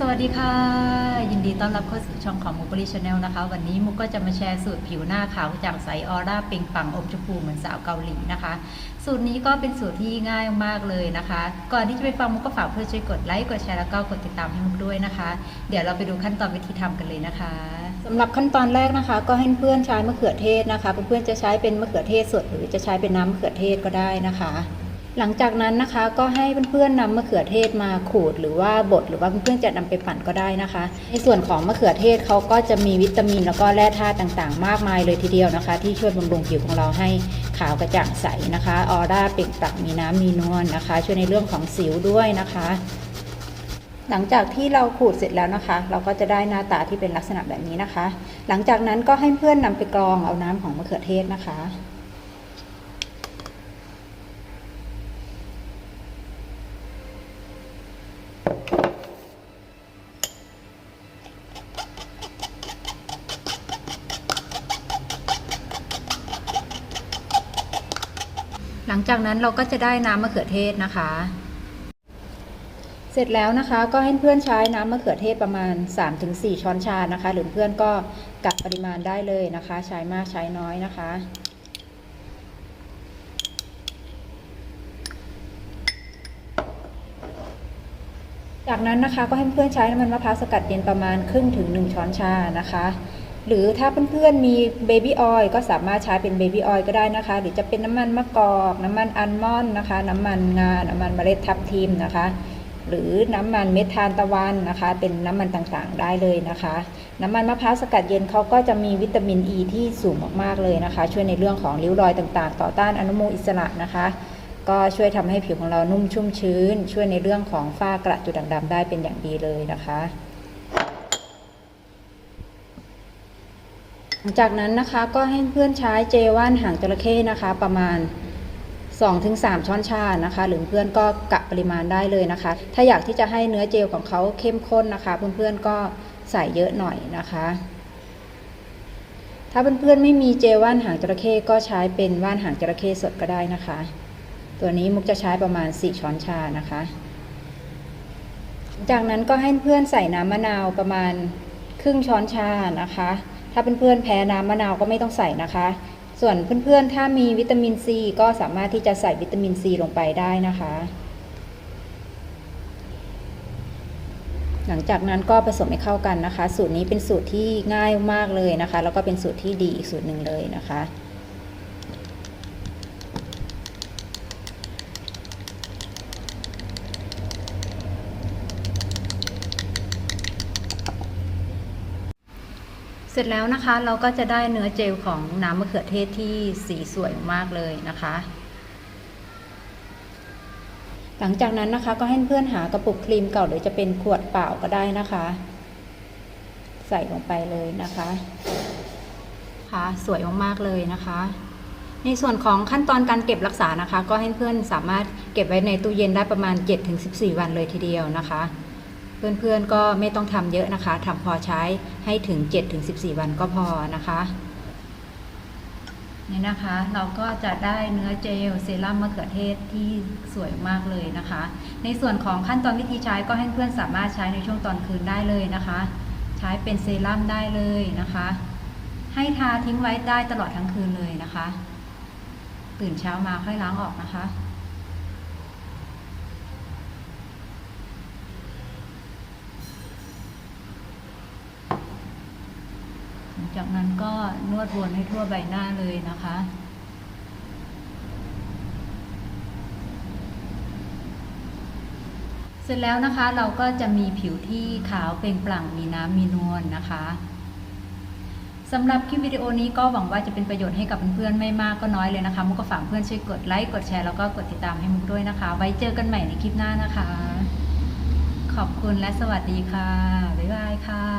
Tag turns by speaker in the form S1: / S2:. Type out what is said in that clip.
S1: สวัสดีค่ะ ยินดีต้อนรับเข้าสู่ช่องของมุกบริชแนลนะคะ วันนี้มุกก็จะมาแชร์สูตรผิวหน้าขาวจากใสออร่าเปล่งปังอมชมพูเหมือนสาวเกาหลีนะคะ สูตรนี้ก็เป็นสูตรที่ง่ายมากเลยนะคะ ก่อนที่จะไปฟังมุกก็ฝากเพื่อช่วยกดไลค์กดแชร์แล้วก็กดติดตามให้มุกด้วยนะคะ เดี๋ยวเราไปดูขั้นตอนวิธีทำกันเลยนะคะสำหรับขั้นตอนแรกนะคะ ก็ให้เพื่อนใช้มะเขือเทศนะคะเพื่อนๆจะใช้เป็นมะเขือเทศสดหรือจะใช้เป็นน้ำมะเขือเทศก็ได้นะคะ หลังจากนั้นนะคะก็ให้เพื่อนๆนำมะเขือเทศมาขูดหรือว่าบดหรือว่าเพื่อนๆจะนำไปปั่นก็ได้นะคะ ในส่วนของมะเขือเทศเขาก็จะมีวิตามินแล้วก็แร่ธาตุต่างๆ มากมายเลยทีเดียวนะคะ ที่ช่วยบำรุงผิวของเราให้ขาวกระจ่างใสนะคะออร่าเปล่งปลั่งมีน้ำมีนวลนะคะ ช่วยในเรื่องของสิวด้วยนะคะ หลังจากที่เราขูดเสร็จแล้วนะคะ เราก็จะได้หน้าตาที่เป็นลักษณะแบบนี้นะคะ หลังจากนั้นก็ให้เพื่อนนำไปกรองเอาน้ำของมะเขือเทศนะคะ หลังจากนั้นเราก็จะได้น้ำมะเขือเทศนะคะ เสร็จแล้วนะคะก็ให้เพื่อนใช้น้ำมะเขือเทศประมาณ 3-4 ช้อนชานะคะ หรือเพื่อนก็กะปริมาณได้เลยนะคะ ใช้มากใช้น้อยนะคะ จากนั้นนะคะก็ให้เพื่อนใช้น้ำมันมะพร้าวสกัดเย็นประมาณครึ่งถึง 1 ช้อนชานะคะ หรือถ้าเพื่อนๆมีเบบี้ออยล์ก็สามารถใช้เป็นเบบี้ออยล์ก็ได้นะคะ หรือจะเป็นน้ำมันมะกอก น้ำมันอัลมอนด์นะคะ น้ำมันงา น้ำมันเมล็ดทับทิมนะคะ หรือน้ำมันเม็ดทานตะวันนะคะ เป็นน้ำมันต่างๆได้เลยนะคะ น้ำมันมะพร้าวสกัดเย็นเขาก็จะมีวิตามินอ e ีที่สูงมากๆเลยนะคะ ช่วยในเรื่องของริ้วรอยต่างๆ ต่อต้านอนุมูลอิสระนะคะ ก็ช่วยทำให้ผิวของเรานุ่มชุ่มชื้น ช่วยในเรื่องของฝ้ากระจุดด่างดำได้เป็นอย่างดีเลยนะคะหลังจากนั้นนะคะก็ให้เพื่อนใช้เจว่านหางจระเข้นะคะ ประมาณ 2-3 ช้อนชานะคะ หรือเพื่อนก็กะปริมาณได้เลยนะคะ ถ้าอยากที่จะให้เนื้อเจลของเขาเข้มข้นนะคะ เพื่อนๆก็ใส่เยอะหน่อยนะคะ ถ้าเพื่อนๆไม่มีเจลว่านหางจระเข้ก็ใช้เป็นว่านหางจระเข้สดก็ได้นะคะ ตัวนี้มุกจะใช้ประมาณ 4 ช้อนชานะคะ จากนั้นก็ให้เพื่อนใส่น้ำมะนาวประมาณครึ่งช้อนชานะคะ ถ้าเพื่อนๆแพ้น้ำมะนาวก็ไม่ต้องใส่นะคะ ส่วนเพื่อนๆถ้ามีวิตามินซีก็สามารถที่จะใส่วิตามินซีลงไปได้นะคะ หลังจากนั้นก็ผสมให้เข้ากันนะคะ สูตรนี้เป็นสูตรที่ง่ายมากเลยนะคะ แล้วก็เป็นสูตรที่ดีอีกสูตรหนึ่งเลยนะคะ ร็จแล้วนะคะเราก็จะได้เนื้อเจลของน้ำมะเขือเทศที่สีสวยมากเลยนะคะ หลังจากนั้นนะคะก็ให้เพื่อนหากระปุกครีมเก่าหรือจะเป็นขวดเปล่าก็ได้นะคะ ใส่ลงไปเลยนะคะค่ะสวยมากๆเลยนะคะ ในส่วนของขั้นตอนการเก็บรักษานะคะ ก็ให้เพื่อนสามารถเก็บไว้ในตู้เย็นได้ประมาณ 7-14 วันเลยทีเดียวนะคะ เพื่อนๆก็ไม่ต้องทำเยอะนะคะทำพอใช้ให้ถึง 7-14 วันก็พอนะคะนี่นะคะเราก็จะได้เนื้อเจลเซรั่มมะเขือเทศที่สวยมากเลยนะคะ ในส่วนของขั้นตอนวิธีใช้ก็ให้เพื่อนสามารถใช้ในช่วงตอนคืนได้เลยนะคะ ใช้เป็นเซรั่มได้เลยนะคะ ให้ทาทิ้งไว้ได้ตลอดทั้งคืนเลยนะคะ ตื่นเช้ามาค่อยล้างออกนะคะ หลัง จากนั้นก็นวดวนให้ทั่วใบหน้าเลยนะคะเสร็จแล้วนะคะเราก็จะมีผิวที่ขาวเปล่งปลั่งมีน้ำมีนวลนะคะสำหรับคลิปวิดีโอนี้ก็หวังว่าจะเป็นประโยชน์ให้กับเพื่อนๆไม่มากก็น้อยเลยนะคะมุกก็ฝากเพื่อนช่วยกดไลค์กดแชร์แล้วก็กดติดตามให้มุกด้วยนะคะ ไว้เจอกันใหม่ในคลิปหน้านะคะ ขอบคุณและสวัสดีค่ะ บ๊ายบายค่ะ